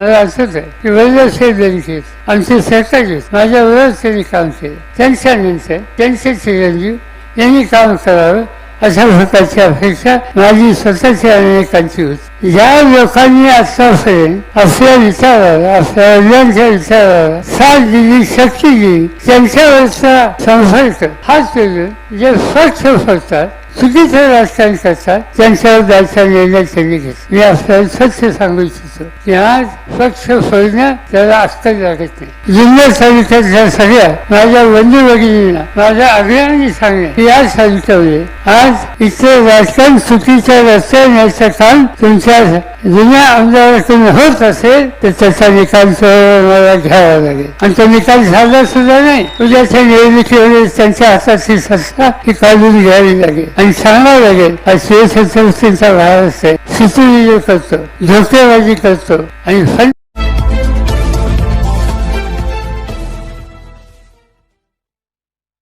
मला असंच आहे की वैद्यशाही बँकेत आमचे सरकारचे माझ्या विरोधात त्यांनी काम केलं. त्यांच्यानंतर त्यांचे चिरंजीव यांनी काम करावं अशा प्रकारची अपेक्षा माझी स्वतःची अनेकांची होती. ज्या लोकांनी आतापर्यंत आपल्या विचाराला आपल्या वडिलांच्या विचाराला साथ दिली शक्ती दिली त्यांच्यावरचा संपर्क हाच जे स्वच्छ होतात चुकीचं राजकारण करतात त्यांच्यावर जायचा निर्णय त्यांनी घेतला मी आपल्याला स्वच्छ सांगू इच्छितो की आज स्वच्छ फोडणं त्याला अक्कल लागत नाही जिल्हा तालुक्यातल्या सगळ्या माझ्या बंधू भगिनींना माझ्या अभियानाने सांगणे की आज सांगितलं आज इथलं राजकारण चुकीच्या रस्त्यावर न्यायचं काम तुमच्या जुन्या आमदारातून होत असेल तर त्याचा निकाल मला घ्यावा लागेल आणि तो निकाल झाला सुद्धा नाही उद्याच्या निवडणुकीमध्ये त्यांच्या हाताची सत्ता ही काढून घ्यावी लागेल आणि सांगावं लागेल हा शिवछत्रपतींचा भारत आहे सितुरी करतो. धोकेबाजी करतो. आणि